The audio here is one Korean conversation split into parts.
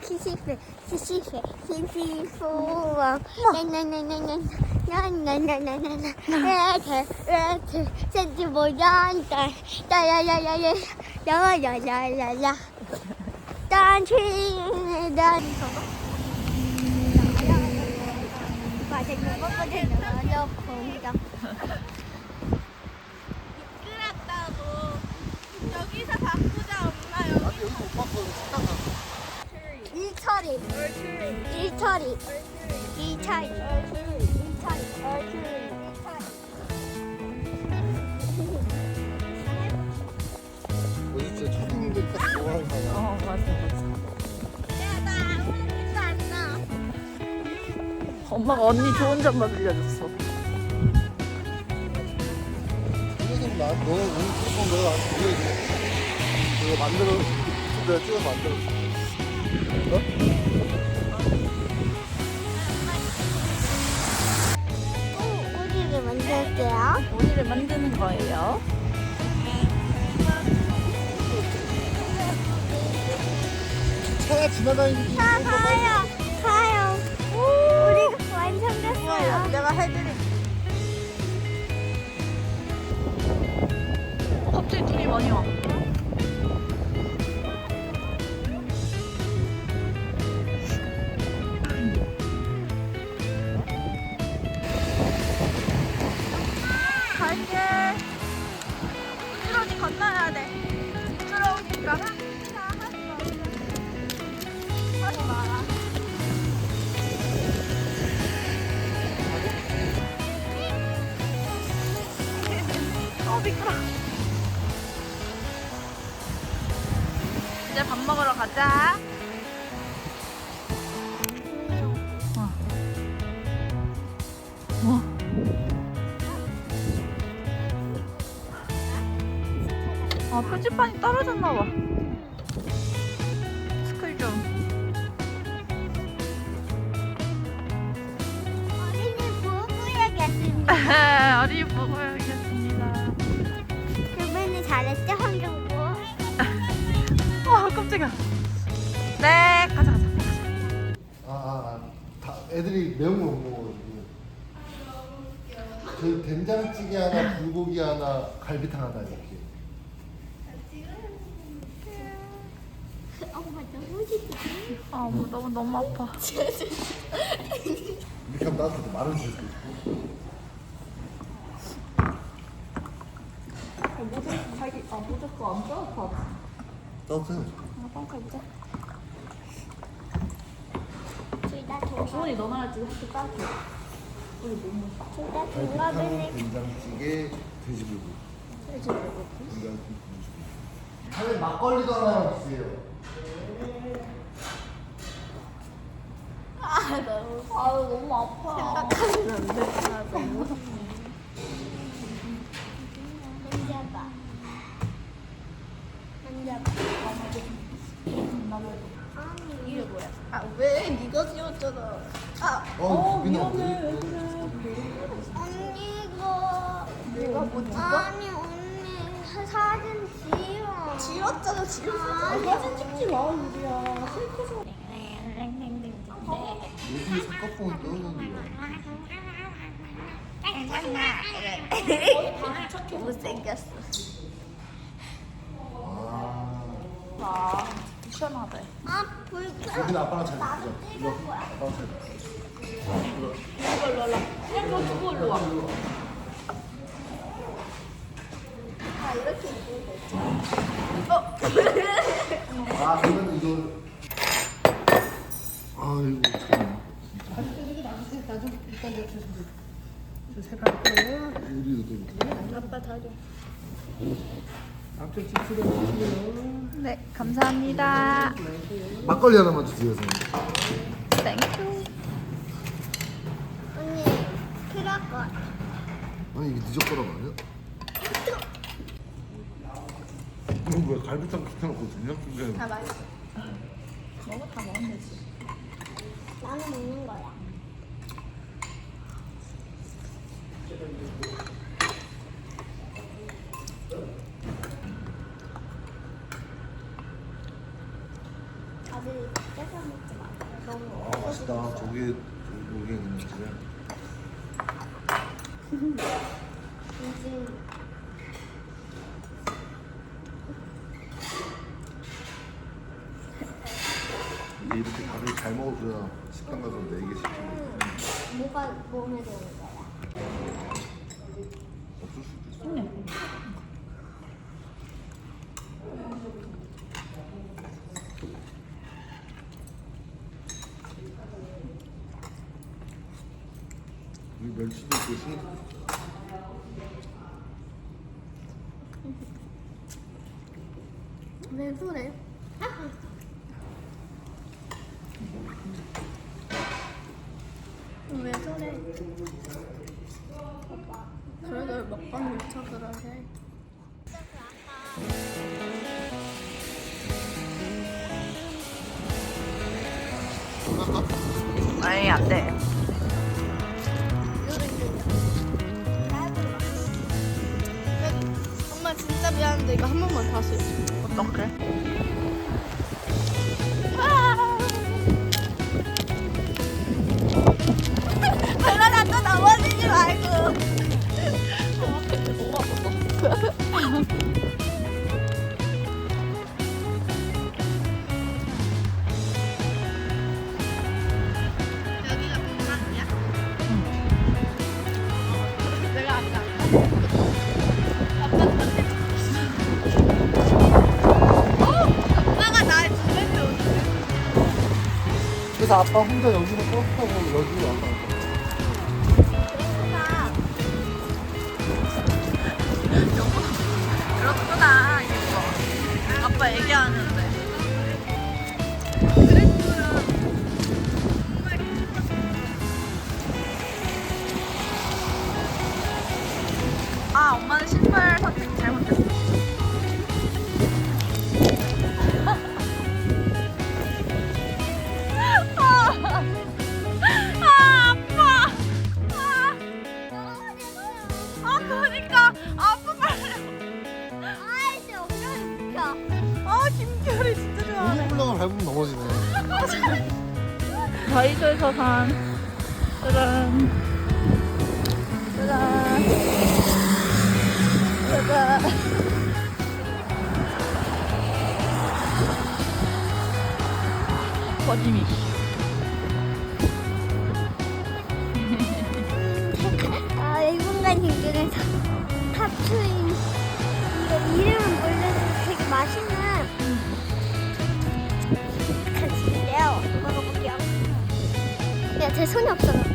키시페 키시페 키시포 나나나나나 나나나나나 에테 에테 센지 모양다 야야야야야 야야야야야 딴치 딴 맛있는 것보다는 더 공격 미끄럽다고. 여기서 바꾸자, 엄마. 여기. 여기 못 바꿔 식당 가. 일처리 일처리 이차리 이차리 여기 진짜 초딩들까지 좋아하는 거야. 어 맞아 맞아. 야 나 아무것도 안 나 엄마가 언니 좋은 점만 빌려줬어. 선생님 나, 너 오늘 조금 나한테 보여줘. 내가 만들어, 내가 찍어 만들어. 꼬리를 만들게요 오니를 만드는 거예요. 차가 지나다니는 게 자 가요 가요 우리가 완성됐어요 내가 해드릴게. 어, 갑자기 눈이 많이 와. 아 표지판이 떨어졌나 봐. 스쿨 좀. 어린이 보호구역이었습니다 보고 여기겠습니다. 그분이 잘했죠 환경부 와 깜짝이야. 네 가자 가자. 아, 아, 아, 다 애들이 매운 거못 먹어가지고. 그 된장찌개 하나, 불고기 하나, 갈비탕 하나 이렇게. 엄마 너무 싫다 아 뭐, 너무 너무 아파. 이렇게 하면 나한테도 말을 줄수 있고. 모자 자기 아 모자 좋아. 따뜻해. 아 빵카 보자. 둘다 동갑 주원이 너나야지 학교 따뜻해. 우리 뭐 먹어? 둘다 동갑이네 된장찌개, 돼지불고기. 돼지불고기. 사장님 막걸리도 하나 주세요. 아 너무 아파. 생각하면 안 돼. 나 너무. 네가 지웠잖아. 아, 어, 미안해. 왜- 언니 이거 내가 뭐 네가 아니 언니 사진 지워 지웠잖아, 지웠어. 아니. 사진 찍지 마, 유리야. 슬퍼서. 요즘에 석가봉이 떠오르는 거. 못생겼어 아. 아 시원하대. 아 불편 여기는 아빠랑 잘 먹자. 이거 아빠랑 잘 먹자. 이거 일로 와라. 이거 두고 일로 와. 아, 그러면 이거. 아이고, 참. 우리도 아빠 다려. 네 감사합니다. 막걸리 하나만 주세요, 선생님. 땡큐. 언니 그럴거 아니, 이게 니적 거란 말이야? 이거 뭐야, 갈비탕 귀찮고 된장찌개. 다 맛있어. 먹어 다 먹으면 되지. 나는 먹는 거야 다들 뺏어 먹지 마. 너무 아 맛있다. 저기 저기 있는 집에. 이제 이게 이렇게 밥을 잘 먹어줘야 식당 가서 네개 시키고 뭐가 몸에 좋은 거야? 없을 수도 있어. 이 멸치도 있고 신 왜 그래? 왜 저래? 그래도 먹방 미쳐 그러게. 아니 안 돼. 엄마 진짜 미안한데 이거 한 번만 다시. 어떡해? 그러다 또 넘어지지 말고. 여기가 아빠 혼자 여기로 버스 타고 여기로 왔다. 그렇구나 이거. 아빠 얘기하는데. 아 엄마는 신발 선택 잘못했어. 제 손이 없어갖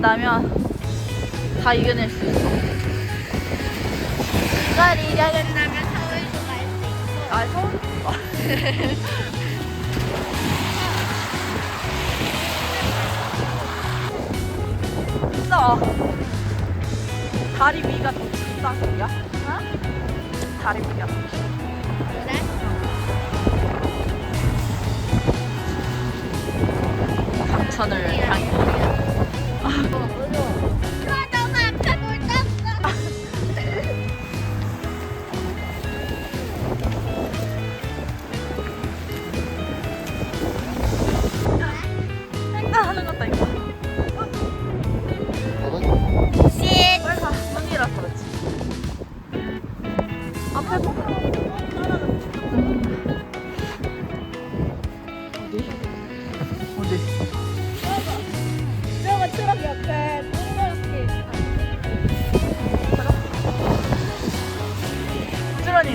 이겨낸다면 다 이겨낼 수 있어. 이걸 이겨낸다면 서울도 갈 수 있고. 아, 서울? 있어. 다리 위가 더 비싸고요. 어? 다리 위가 더. 그래? 강천을 향해. 하는 것도 있고.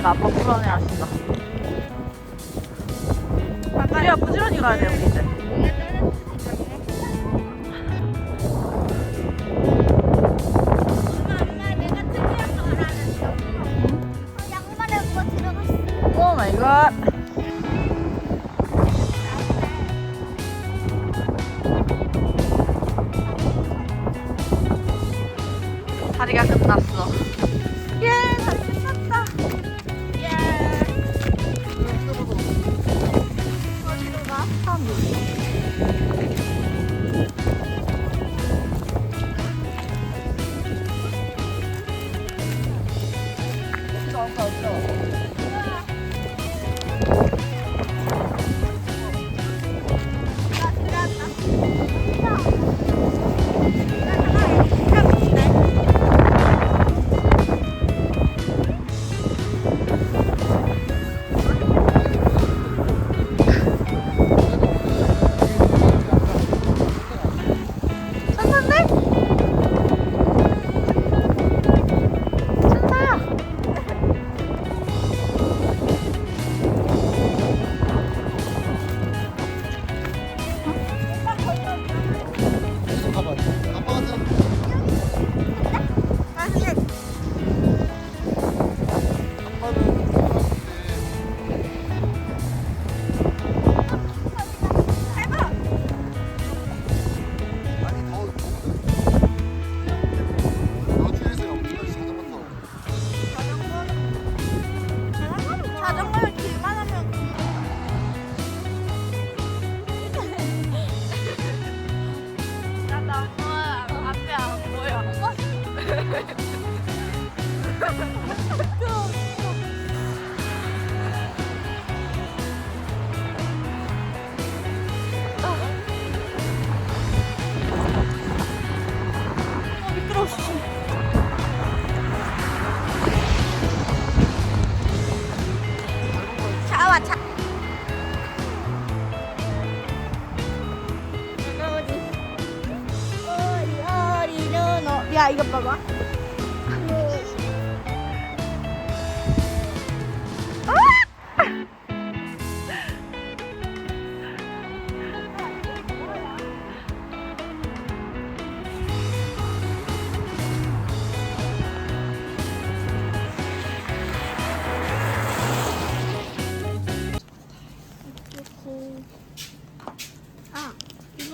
아빠 불안해 하신다. 우리야 부지런히 가야 돼 우리 어디로 가? 사람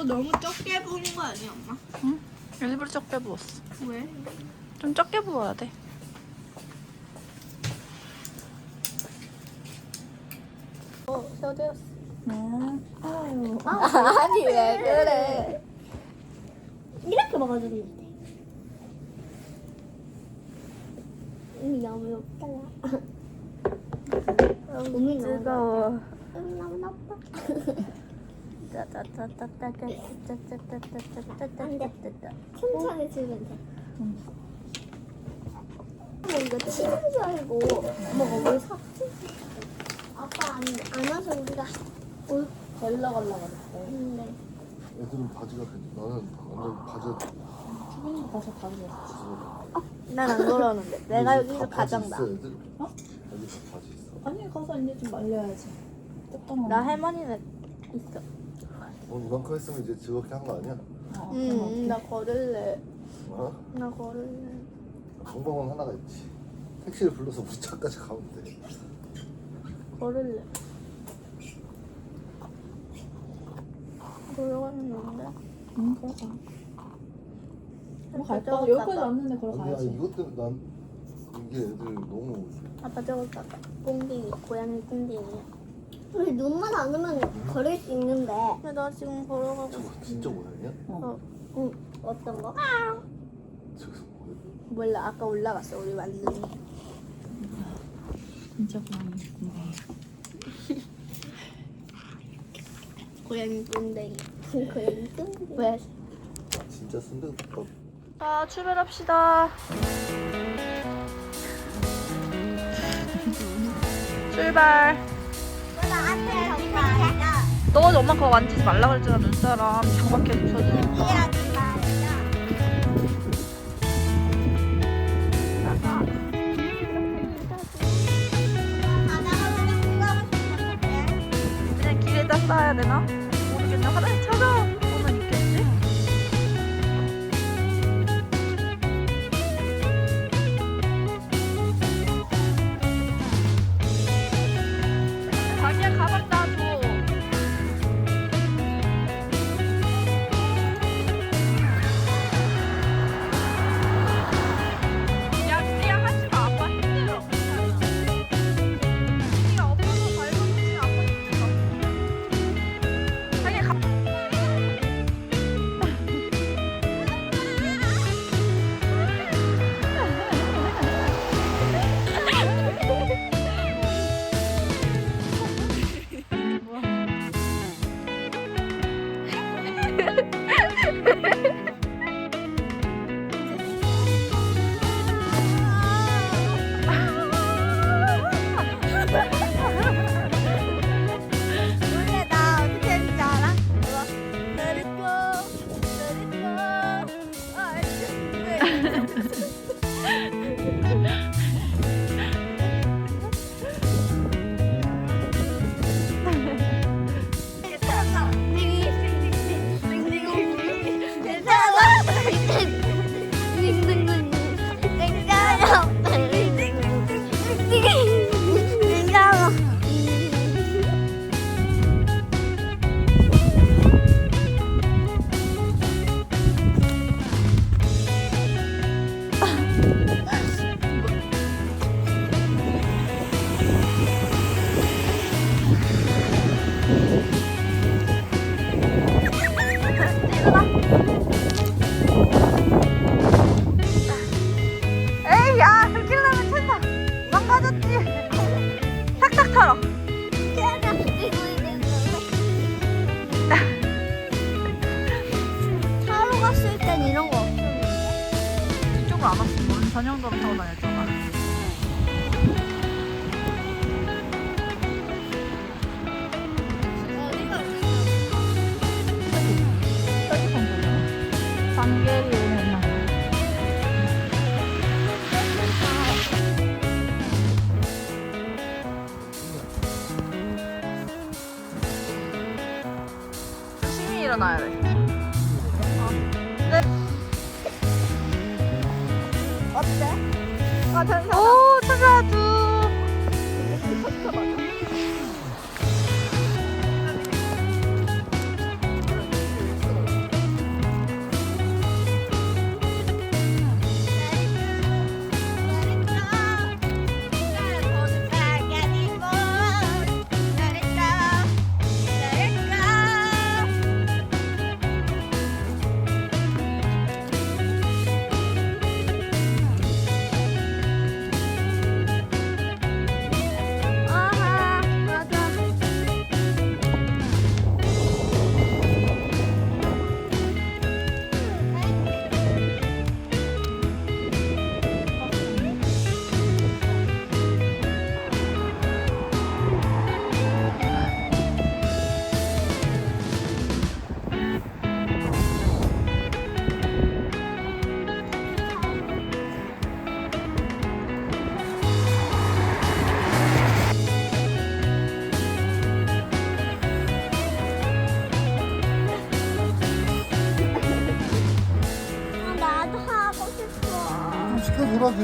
이거 너무 적게 부는 거 아니야, 엄마? 일부러 적게 부었어. 왜? 좀 적게 부어야 돼. 어, 서대였어. 음. 아니 왜 그래? 이렇게 먹어주면 돼. 음이 너무 높다. 음이 너무 뜨거워. 음이 너무 높아. 천천히 치면 돼. 어, 이거 치는 줄 알고 엄마가 왜 샀지? 아빠 안, 안 와서 우리가 올 걸러 걸러 갔어. 근데 애들은 바지가 괜찮 나는 완전 바지 난안 걸었는데 내가 여기서. 있어 애들? 어? 여기 바지 있어 아니 가서 이제 좀 말려야지. 나 할머니는 있어. 어 이만큼 했으면 이제 즐겁게 한 거 아니야? 응, 나 걸을래. 어? 나 걸을래. 방법은 하나가 있지 택시를 불러서 무차까지 가면 돼 걸을래. 걸어가는 건데. 응 그러자. 그럼 갈까? 여기까지 왔는데 걸어 아니야 가야지. 이것 때문에 난 이게 애들 너무 아빠 저거 봐봐. 꽁딩이, 고양이 꽁딩이야. 우리 눈만 안 오면 걸을 수 있는데. 근데 나 지금 걸어가고 저거 진짜 모양이야? 어, 응. 어떤 거? 저기서 뭐야? 몰라. 아까 올라갔어. 우리 완전히. 진짜 고양이 궁금해. 고양이 꽁댕이. 고양이 꽁댕이. 왜? 진짜 순대국밥 자, 출발합시다. 출발. 너 엄마 그거 만지지 말라 그랬잖아 눈사람. 정박해 부서지니까 그냥 길에다 쌓아야 되나? 탁탁 털어. 타로 갔을 땐 이런 거 이쪽으로 안 왔어. 우리 전용도로 타고 다녔잖아. 없어. 산길이 놔야 돼. 네. 어때? 아, 잘 살아. 오, 찾아줘.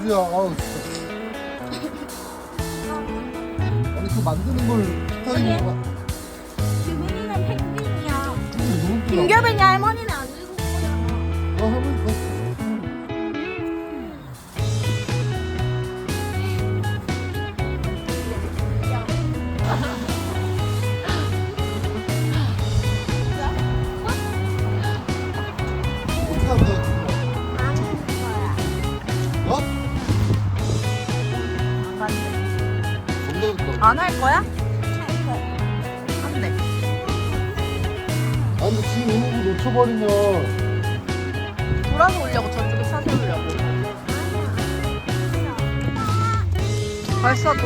diyor olsun.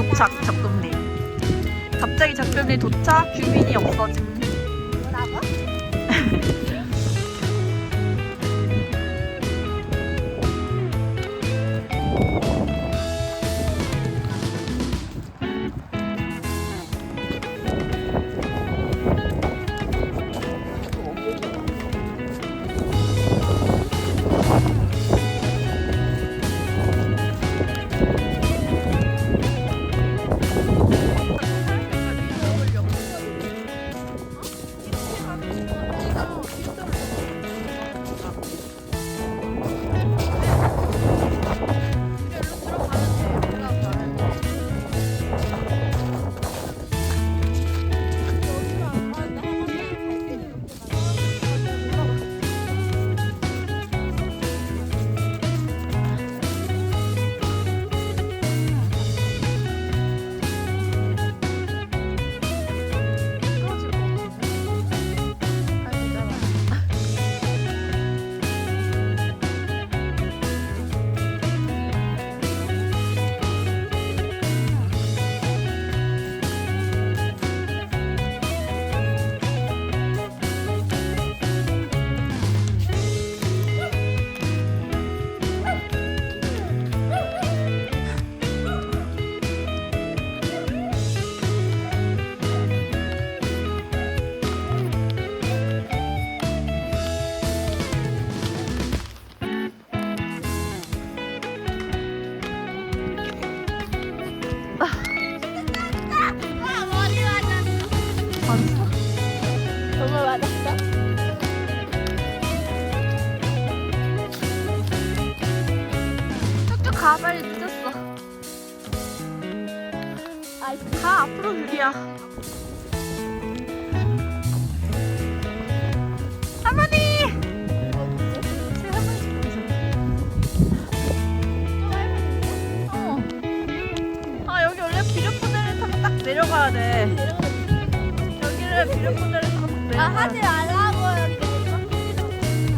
도착 적금리 갑자기 적금리 도착 휴민이 없어진 내려가야 돼. 여기를 타고 딱 아, 내려가야 하지 돼. 말라고.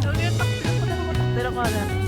여기를 딱 비료포대 타고 딱 내려가야 돼.